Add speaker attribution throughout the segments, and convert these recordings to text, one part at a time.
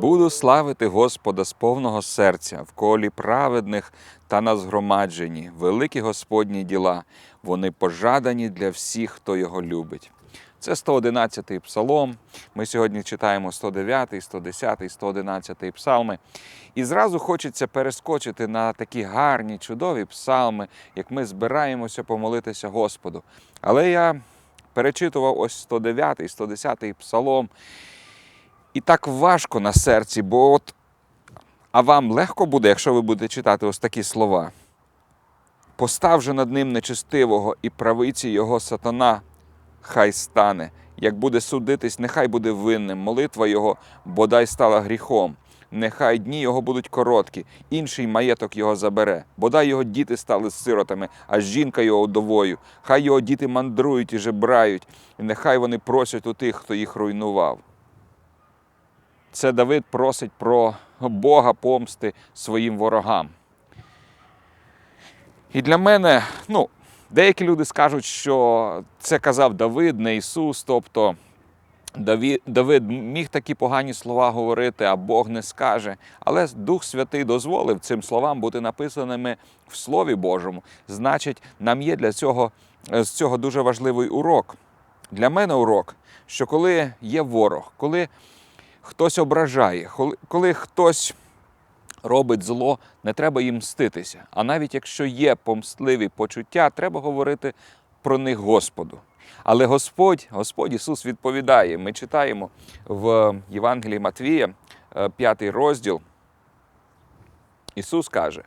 Speaker 1: Буду славити Господа з повного серця, в колі праведних та на згромадженні, великі Господні діла, вони пожадані для всіх, хто його любить. Це 111-й псалом. Ми сьогодні читаємо 109, 110, 111 псалми. І зразу хочеться перескочити на такі гарні, чудові псалми, як ми збираємося помолитися Господу. Але я перечитував ось 109, 110 псалом. І так важко на серці, бо от. А вам легко буде, якщо ви будете читати ось такі слова. Постав же над ним нечестивого і правиці його сатана, хай стане. Як буде судитись, нехай буде винним. Молитва його бодай стала гріхом. Нехай дні його будуть короткі, інший маєток його забере. Бодай його діти стали сиротами, а жінка його удовою. Хай його діти мандрують і жебрають, і нехай вони просять у тих, хто їх руйнував. Це Давид просить про Бога помсти своїм ворогам. І для мене, ну, деякі люди скажуть, що це казав Давид, не Ісус, тобто Давид, міг такі погані слова говорити, а Бог не скаже. Але Дух Святий дозволив цим словам бути написаними в Слові Божому. Значить, нам є для цього, з цього дуже важливий урок. Для мене урок, що коли є ворог, коли хтось ображає, коли- хтось робить зло, не треба їм мститися. А навіть якщо є помстливі почуття, треба говорити про них Господу. Але Господь, Господь Ісус відповідає. Ми читаємо в Євангелії Матвія, 5 розділ. Ісус каже: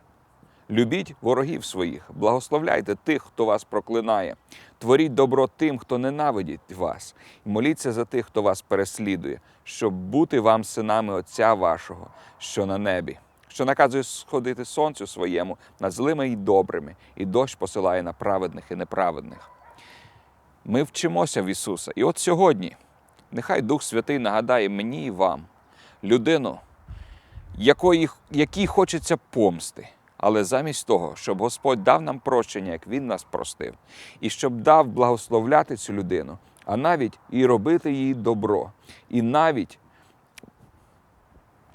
Speaker 1: Любіть ворогів своїх, благословляйте тих, хто вас проклинає, творіть добро тим, хто ненавидить вас, і моліться за тих, хто вас переслідує, щоб бути вам синами Отця вашого, що на небі, що наказує сходити сонцю своєму над злими і добрими, і дощ посилає на праведних і неправедних. Ми вчимося в Ісуса. І от сьогодні нехай Дух Святий нагадає мені і вам людину, якої, якій хочеться помсти. Але замість того, щоб Господь дав нам прощення, як Він нас простив, і щоб дав благословляти цю людину, а навіть і робити їй добро, і навіть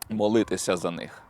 Speaker 1: молитися за них.